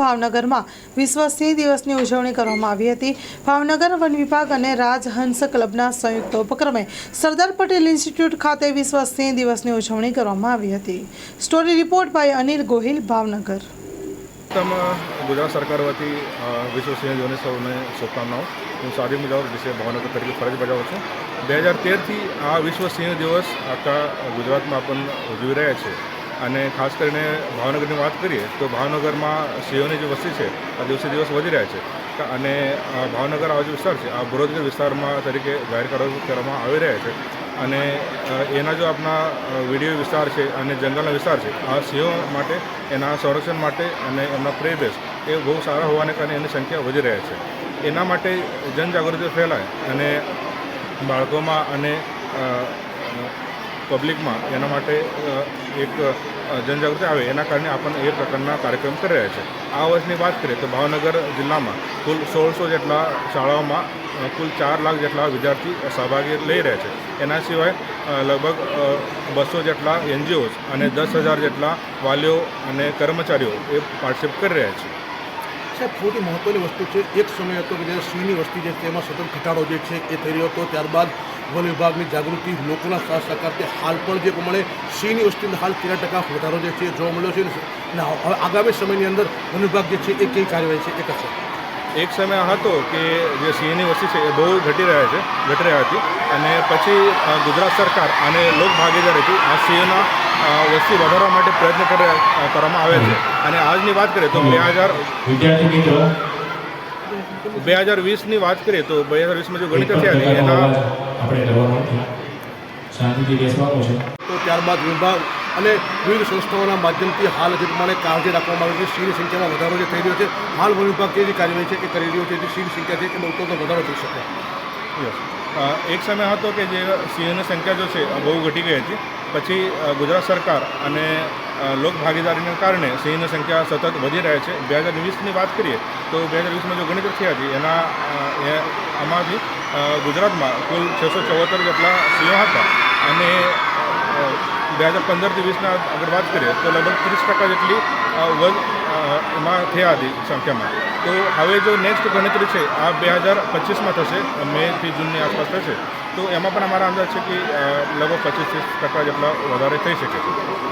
ભાવનગરમાં વિશ્વ સિંહ દિવસની ઉજવણી કરવામાં આવી હતી. ભાવનગર વન વિભાગ અને રાજહંસ ક્લબના સંયુક્ત ઉપક્રમે સરદાર પટેલ ઇન્સ્ટિટ્યૂટ ખાતે વિશ્વ સિંહ દિવસની ઉજવણી કરવામાં આવી હતી. Story report by Anil Gohil, Bhavnagar. Gujarat સરકાર વતી વિશ્વ સિંહ દિવસની સૌને શુભકામનાઓ. હું સાદી મુજાવર, વિશે ભાવનગર તરીકે ફરજ બજાવું છું. બે હજાર તેરથી આ વિશ્વ સિંહ દિવસ આખા ગુજરાતમાં પણ ઉજવી રહ્યા છે. અને ખાસ કરીને ભાવનગરની વાત કરીએ, તો ભાવનગરમાં સિંહોની જે વસ્તી છે, આ દિવસે દિવસ વધી રહ્યા છે. અને ભાવનગર આ જે વિસ્તાર છે, આ બુરોજગર વિસ્તારમાં તરીકે જાહેર કરવા- કરવામાં આવી રહ્યા છે. અને એના જો આપણા વીડિયો વિસ્તાર છે અને જંગલનો વિસ્તાર છે, આ સિંહો માટે, એના સંરક્ષણ માટે અને એમના પ્રેબેસ એ બહુ સારા હોવાને કારણે એની સંખ્યા વધી રહ્યા છે. એના માટે જનજાગૃતિ ફેલાય અને બાળકોમાં અને પબ્લિકમાં એના માટે એક જનજાગૃતિ આવે, એના કારણે આપણને એ પ્રકારના કાર્યક્રમ કરી રહ્યા છે. આ વર્ષની વાત કરીએ તો ભાવનગર જિલ્લામાં કુલ સોળસો જેટલા શાળાઓમાં કુલ ચાર લાખ જેટલા વિદ્યાર્થી સહભાગી લઈ રહ્યા છે. એના સિવાય લગભગ બસો જેટલા એનજીઓઝ અને દસ હજાર જેટલા વાલીઓ અને કર્મચારીઓ એ પાર્ટિસિપેટ કરી રહ્યા છે. સાહેબ, સૌથી મહત્ત્વની વસ્તુ છે, એક સમય હતો કે જ્યારે સિંહની વસ્તી જે એમાં સતત ઘટાડો જે છે, એ થઈ રહ્યો હતો. ત્યારબાદ વન વિભાગની જાગૃતિ લોકોના સાથ સહકારથી હાલ પણ જે પ્રમાણે સિંહની વસ્તીમાં હાલ તેર ટકા વધારો જે છે જોવા મળ્યો છે. અને હવે આગામી સમયની અંદર વન વિભાગ જે છે એ કઈ કાર્યવાહી છે એ કરશે. એક સમય હતો કે જે સિંહની વસ્તી છે એ બહુ ઘટી રહ્યા છે ઘટી રહ્યા હતી. અને પછી ગુજરાત સરકાર અને લોક ભાગીદારીથી આ સિંહના વસ્તી વધારવા માટે પ્રયત્ન કરી કરવામાં આવે છે. અને આજની વાત કરીએ તો બે હજાર બે હજાર વીસની વાત કરીએ તો બે હજાર વીસમાં જો ગણિત થયા એના આપણે કરવાનો નથી શાંતિથી બેસવાનું છે. તો ત્યારબાદ વિભાગ અને વિવિધ સંસ્થાઓના માધ્યમથી હાલ જે પ્રમાણે કાળજી રાખવામાં આવી છે. સિંહની સંખ્યામાં વધારો જે થઈ રહ્યો છે હાલ વન વિભાગ જે કાર્યવાહી છે એ કરી રહ્યો છે? જે સિંહની સંખ્યા છે એમાં ઉત્તરનો વધારો થઈ શકે. એક સમય હતો કે જે સિંહની સંખ્યા જો છે બહુ ઘટી ગઈ હતી. પછી ગુજરાત સરકાર અને લોક ભાગીદારીને કારણે સિંહની સંખ્યા સતત વધી રહે છે. બે હજાર વીસની વાત કરીએ તો બે હજાર વીસમાં જો ગણિત થયા હતી, એના આમાંથી ગુજરાતમાં કુલ છસો ચોહત્તર જેટલા સીઓ હતા. અને બે હજાર પંદરથી વીસના આગળ વાત કરીએ, તો લગભગ ત્રીસ ટકા જેટલી વધ એમાં થયા હતી સંખ્યામાં. તો હવે જો નેક્સ્ટ ગણતરી છે, આ બે હજાર પચીસમાં થશે મેથી જૂનની આસપાસ થશે. તો એમાં પણ અમારા અંદાજ છે કે લગભગ પચીસ ત્રીસ ટકા જેટલા વધારે થઈ શકે છે.